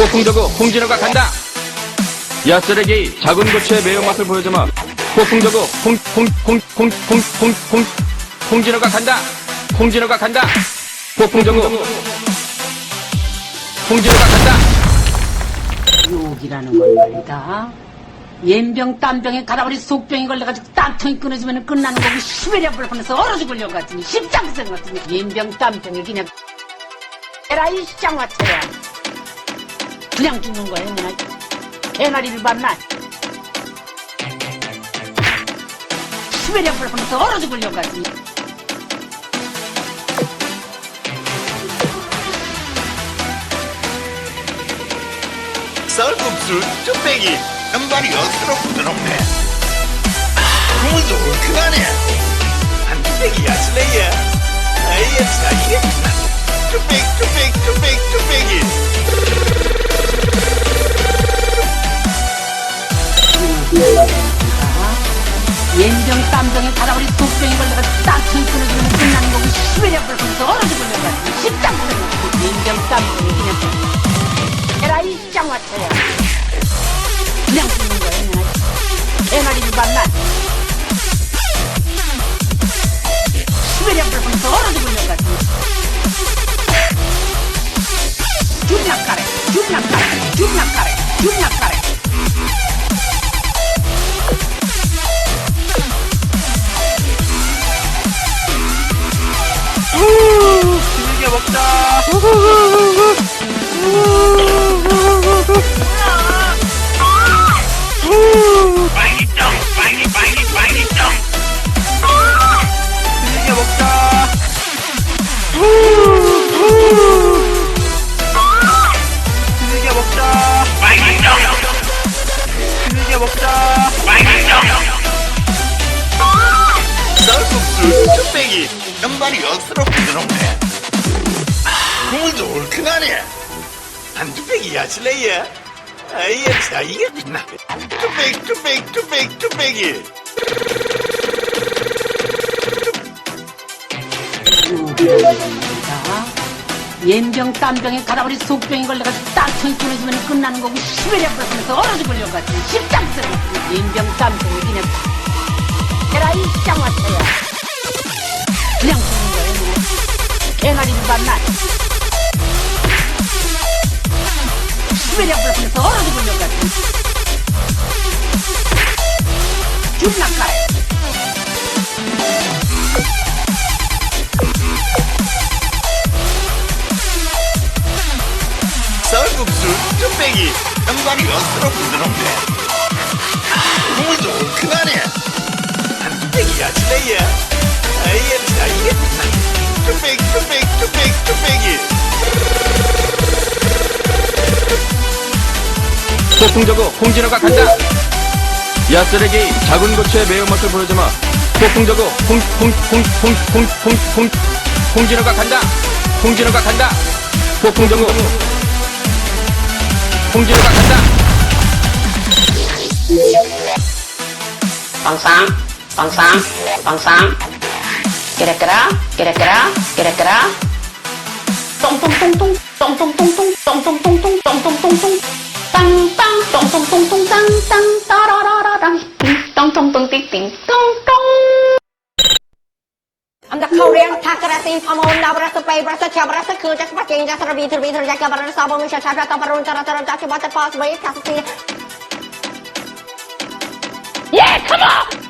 폭풍저구 홍진호가 간다. 야 쓰레기 작은 고추의 매운맛을 보여주마. 폭풍저구 홍홍홍홍홍홍홍 홍진호가 간다. 홍진호가 간다. 폭풍저구 홍진호가 간다. 욕이라는 건 말이다. 옌병, 땀병에 가라버리 속병이 걸려가지고 땀통이 끊어지면 끝나는 거고 시베리아 불판에서 얼어 죽으려고 같으니 십장생 같으니 옌병, 땀병에 그냥 에라이 시장화처야. 그냥 죽는 거야, 그냥. 개나리를 봤나? 시베리아 불판에서 얼어 죽으려고 같으니. 쌀국수 쭈빼기 양발이 어스로 부드럽네 국물도 얼큰하네 한 쭈빼기 야 슬레이야 아이야 사이게 땀병에 가라버리 속병이 걸려가지고 땀통이 끊어지면 끝나는 거고 시베리아 얼어 죽으려고 같으니 십장생 같으니 옌병, 땀병에 그냥 에라이 시장화처야. 그냥 죽는 거야, 그냥. 개나리를 봤나? 시베리아 죽으려고 같으니 죽락가 먹자. 빨리짱 빨리 빨리 빨리짱 즐겨 먹자. 즐겨 먹자. 빨리짱 즐겨 먹자. 빨리짱 쌀국수 쭈빼기. 어스로 부드럽네. 아, 국물도 얼큰하네 한 쭈빼기야 슬레이야 아이야 자 이게 빛나 쭈빼기 쭈빼기 쭈빼기 쭈빼기 옌병, 땀병에 가라버리 속병이 걸려가지고 땀통이 끊어지면 끝나는 거고 시베리아 불판에서 얼어 같은 십장생 같은 옌병, 땀병에 그냥 에라이 시장화처야. 그냥 죽는 거야, 그냥. 개나리를 봤나? 시베리아 불판에서 얼어 죽으려고 같은 죽락가래. 쌀국수 쭈빼기 양발이 어스로 부드럽네. 아, 국물도 얼큰하네 한 쭈빼기야 슬레이야. 아이야 자 이게 폭풍저구 홍진호가 간다. 야 쓰레기 작은 고추의 매운맛을 보여주마. 폭풍저구 홍홍홍홍홍홍홍 홍진호가 간다. 홍진호가 간다. 폭풍저구 홍진호가 간다. Pangsang, pangsang. Kira-kira, kira-kira, kira-kira. Tong ting, tong tong tong ting ting, tong tong. អន្តខោរៀងថាក្រស៊ីផមនដល់ប្រសិទ្ធបៃប្រសិទ្ធជាប្រសិទ្ធគឺចាស់បាច់ចាស់រវីទ្រវីទ្រចាស់កបរសបមិឆាឆាតបរុនចរចរចាស់បាត់ប៉ស្បៃថាស៊ី Yeah come on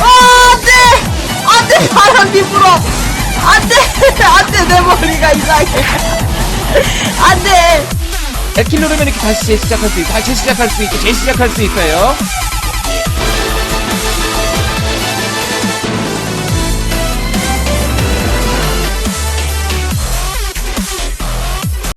아, 안 돼! 안 돼! 바람이 불어! 안 돼! 안 돼! 내 머리가 이상해. 안 돼! 100킬 누르면 이렇게 다시 재시작할 수 있고, 다시 재시작할 수 있고, 재시작할 수 있어요.